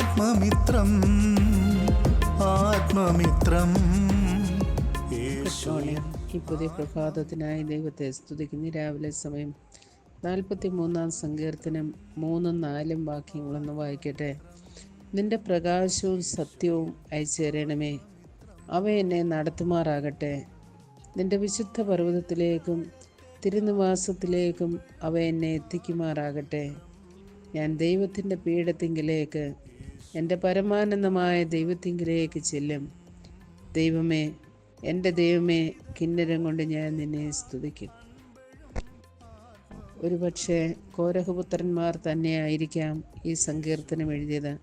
ആത്മമിത്രം ആത്മമിത്രം. ഈ പുതിയ പ്രഭാതത്തിനായി ദൈവത്തെ സ്തുതിക്കുന്നു. രാവിലെ സമയം നാൽപ്പത്തി മൂന്നാം സങ്കീർത്തനം മൂന്നും നാലും വാക്യങ്ങളൊന്ന് വായിക്കട്ടെ. നിന്റെ പ്രകാശവും സത്യവും അയച്ചേരണമേ അവ എന്നെ നടത്തുമാറാകട്ടെ. നിന്റെ വിശുദ്ധ പർവതത്തിലേക്കും തിരുനിവാസത്തിലേക്കും അവ എന്നെ എത്തിക്കുമാറാകട്ടെ. ഞാൻ ദൈവത്തിന്റെ പീഠത്തിങ്കിലേക്ക് എന്റെ പരമാനന്ദമായ ദൈവത്തിങ്കിലേക്ക് ചെല്ലും. ദൈവമേ എന്റെ ദൈവമേ കിന്നരം കൊണ്ട് ഞാൻ നിന്നെ സ്തുതിക്കും. ഒരുപക്ഷെ കോരഹപുത്രന്മാർ തന്നെയായിരിക്കാം ഈ സങ്കീർത്തനം എഴുതിയത്.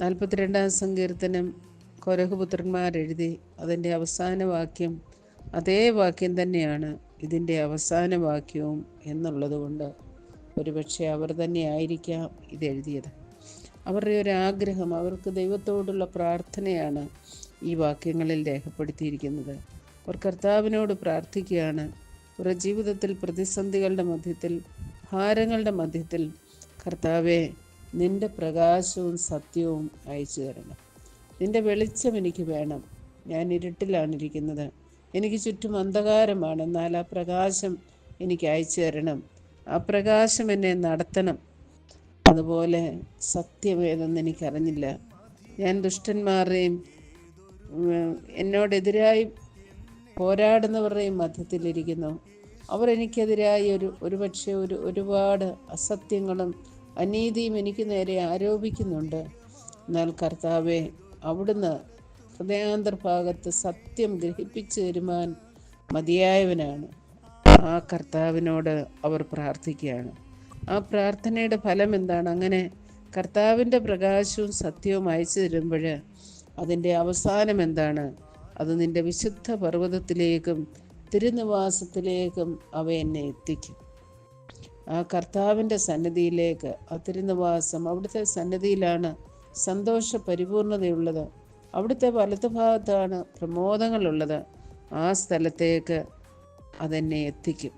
നാൽപ്പത്തിരണ്ടാം സങ്കീർത്തനം കോരഹപുത്രന്മാർ എഴുതി. അതിന്റെ അവസാന വാക്യം അതേ വാക്യം തന്നെയാണ് ഇതിന്റെ അവസാന വാക്യവും എന്നുള്ളതുകൊണ്ട് ഒരുപക്ഷെ അവർ തന്നെയായിരിക്കാം ഇത് എഴുതിയത്. അവരുടെ ഒരു ആഗ്രഹം അവർക്ക് ദൈവത്തോടുള്ള പ്രാർത്ഥനയാണ് ഈ വാക്യങ്ങളിൽ രേഖപ്പെടുത്തിയിരിക്കുന്നത്. അവർ കർത്താവിനോട് പ്രാർത്ഥിക്കുകയാണ്. അവരുടെ ജീവിതത്തിൽ പ്രതിസന്ധികളുടെ മധ്യത്തിൽ ഭാരങ്ങളുടെ മധ്യത്തിൽ കർത്താവെ നിന്റെ പ്രകാശവും സത്യവും അയച്ചു തരണം. നിന്റെ വെളിച്ചം എനിക്ക് വേണം. ഞാൻ ഇരുട്ടിലാണിരിക്കുന്നത് എനിക്ക് ചുറ്റും അന്ധകാരമാണ്. എന്നാൽ ആ പ്രകാശം എനിക്ക് അയച്ചു തരണം. ആ പ്രകാശം എന്നെ നടത്തണം. അതുപോലെ സത്യമേതെന്ന് എനിക്കറിഞ്ഞില്ല. ഞാൻ ദുഷ്ടന്മാരുടെയും എന്നോടെതിരായി പോരാടുന്നവരുടെയും മധ്യത്തിലിരിക്കുന്നു. അവരെനിക്കെതിരായി ഒരു ഒരുപക്ഷെ ഒരു ഒരുപാട് അസത്യങ്ങളും അനീതിയും എനിക്ക് നേരെ ആരോപിക്കുന്നുണ്ട്. എന്നാൽ കർത്താവെ അവിടുന്ന് ഹൃദയാന്തർഭാഗത്ത് സത്യം ഗ്രഹിപ്പിച്ചു തരുവാൻ മതിയായവനാണ്. ആ കർത്താവിനോട് അവർ പ്രാർത്ഥിക്കുകയാണ്. ആ പ്രാർത്ഥനയുടെ ഫലം എന്താണ് അങ്ങനെ കർത്താവിന്റെ പ്രകാശവും സത്യവും അയച്ചു തരുമ്പോൾ അതിന്റെ അവസാനം എന്താണ്? അത് നിന്റെ വിശുദ്ധ പർവതത്തിലേക്കും തിരുനിവാസത്തിലേക്കും അവ എന്നെ എത്തിക്കും. ആ കർത്താവിന്റെ സന്നിധിയിലേക്ക് ആ തിരുനിവാസം അവിടുത്തെ സന്നിധിയിലാണ് സന്തോഷ പരിപൂർണതയുള്ളത് അവിടുത്തെ വലതുഭാഗത്താണ് പ്രമോദങ്ങളുള്ളത്. ആ സ്ഥലത്തേക്ക് അതെന്നെ എത്തിക്കും.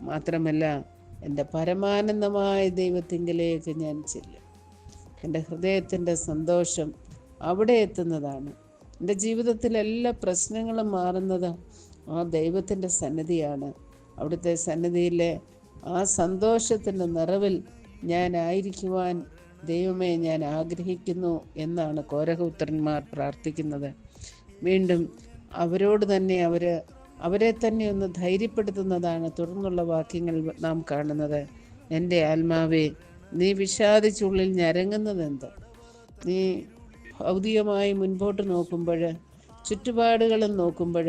മാത്രമല്ല എന്റെ പരമാനന്ദമായ ദൈവത്തിങ്കിലേക്ക് ഞാൻ ചെല്ലും. എന്റെ ഹൃദയത്തിന്റെ സന്തോഷം അവിടെ എത്തുന്നതാണ്. എന്റെ ജീവിതത്തിലെ എല്ലാ പ്രശ്നങ്ങളും മാറുന്നത് ആ ദൈവത്തിന്റെ സന്നിധിയാണ്. അവിടുത്തെ സന്നിധിയിലെ ആ സന്തോഷത്തിന്റെ നിറവിൽ ഞാൻ ആയിരിക്കുവാൻ ദൈവമേ ഞാൻ ആഗ്രഹിക്കുന്നു എന്നാണ് കോരഹപുത്രന്മാർ പ്രാർത്ഥിക്കുന്നത്. വീണ്ടും അവരോട് തന്നെ അവർ അവരെ തന്നെ ഒന്ന് ധൈര്യപ്പെടുത്തുന്നതാണ് തുടർന്നുള്ള വാക്യങ്ങൾ നാം കാണുന്നത്. എന്റെ ആത്മാവേ നീ വിഷാദിച്ചുള്ളിൽ ഞരങ്ങുന്നതെന്ത്? നീ ഭൗതികമായി മുൻപോട്ട് നോക്കുമ്പോൾ ചുറ്റുപാടുകളും നോക്കുമ്പോൾ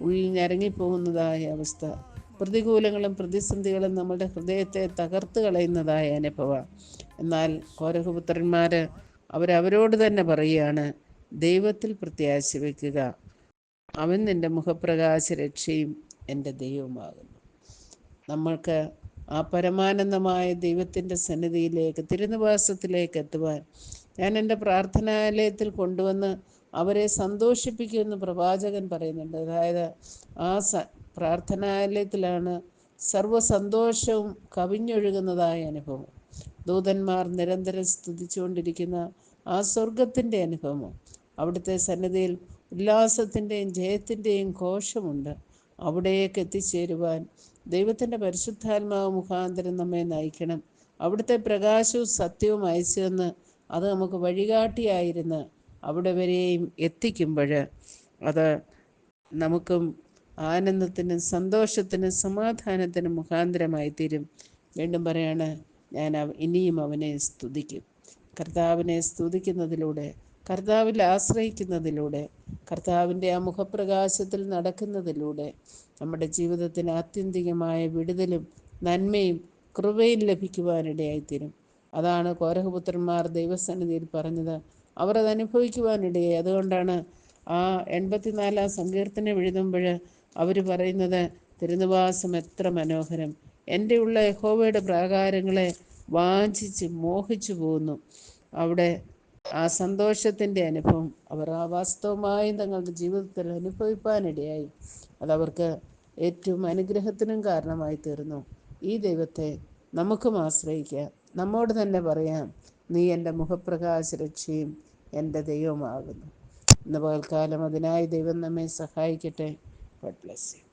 ഉള്ളിൽ ഞരങ്ങിപ്പോകുന്നതായ അവസ്ഥ. പ്രതികൂലങ്ങളും പ്രതിസന്ധികളും നമ്മുടെ ഹൃദയത്തെ തകർത്ത് കളയുന്നതായ അനുഭവം. എന്നാൽ കോരഹപുത്രന്മാർ അവരവരോട് തന്നെ പറയുകയാണ് ദൈവത്തിൽ പ്രത്യാശ വയ്ക്കുക അവൻ നിന്റെ മുഖപ്രകാശ രക്ഷയും എന്റെ ദൈവമാകുന്നു നമ്മൾക്ക് ആ പരമാനന്ദമായ ദൈവത്തിന്റെ സന്നിധിയിലേക്ക് തിരുനിവാസത്തിലേക്ക് എത്തുവാൻ ഞാൻ എന്റെ പ്രാർത്ഥനാലയത്തിൽ കൊണ്ടുവന്ന് അവരെ സന്തോഷിപ്പിക്കുമെന്ന് പ്രവാചകൻ പറയുന്നുണ്ട്. അതായത് ആ സ പ്രാർത്ഥനാലയത്തിലാണ് സർവസന്തോഷവും കവിഞ്ഞൊഴുകുന്നതായ അനുഭവം. ദൂതന്മാർ നിരന്തരം സ്തുതിച്ചുകൊണ്ടിരിക്കുന്ന ആ സ്വർഗത്തിന്റെ അനുഭവം അവിടുത്തെ സന്നിധിയിൽ ഉല്ലാസത്തിന്റെയും ജയത്തിന്റെയും ഘോഷമുണ്ട് അവിടേക്ക് എത്തിച്ചേരുവാൻ ദൈവത്തിന്റെ പരിശുദ്ധാത്മാവ് മുഖാന്തരം നമ്മെ നയിക്കണം. അവിടുത്തെ പ്രകാശവും സത്യവും അയച്ചു തന്ന് അത് നമുക്ക് വഴികാട്ടിയായിരുന്ന് അവിടെ വരെയും എത്തിക്കുമ്പോൾ അത് നമുക്കും ആനന്ദത്തിനും സന്തോഷത്തിനും സമാധാനത്തിനും മുഖാന്തരമായി തീരും വീണ്ടും പറയാണ് ഞാൻ ഇനിയും അവനെ സ്തുതിക്കും. കർത്താവിനെ സ്തുതിക്കുന്നതിലൂടെ കർത്താവിൽ ആശ്രയിക്കുന്നതിലൂടെ കർത്താവിന്റെ ആ മുഖപ്രകാശത്തിൽ നടക്കുന്നതിലൂടെ നമ്മുടെ ജീവിതത്തിന് ആത്യന്തികമായ വിടുതലും നന്മയും കൃപയും ലഭിക്കുവാനിടയായിത്തീരും. അതാണ് കോരഹപുത്രന്മാർ ദൈവസന്നിധിയിൽ പറഞ്ഞത്. അവർ അത് അനുഭവിക്കുവാനിടയായി. അതുകൊണ്ടാണ് ആ എൺപത്തിനാലാം സങ്കീർത്തനം എഴുതുമ്പോൾ അവർ പറയുന്നത് തിരുനിവാസം എത്ര മനോഹരം. എന്റെ ഉള്ള യഹോവയുടെ പ്രാകാരങ്ങളെ വാഞ്ചിച്ച് മോഹിച്ചു പോകുന്നു അവിടെ ആ സന്തോഷത്തിന്റെ അനുഭവം അവർ ആ വാസ്തവമായും തങ്ങളുടെ ജീവിതത്തിൽ അനുഭവിപ്പാനിടയായി. അതവർക്ക് ഏറ്റവും അനുഗ്രഹത്തിനും കാരണമായി തീർന്നു. ഈ ദൈവത്തെ നമുക്കും ആശ്രയിക്കാം നമ്മോട് തന്നെ പറയാം നീ എന്റെ മുഖപ്രകാശ രക്ഷയും എന്റെ ദൈവമാകുന്നു ഇന്ന് പകൽക്കാലം അതിനായി ദൈവം നമ്മെ സഹായിക്കട്ടെ. God bless you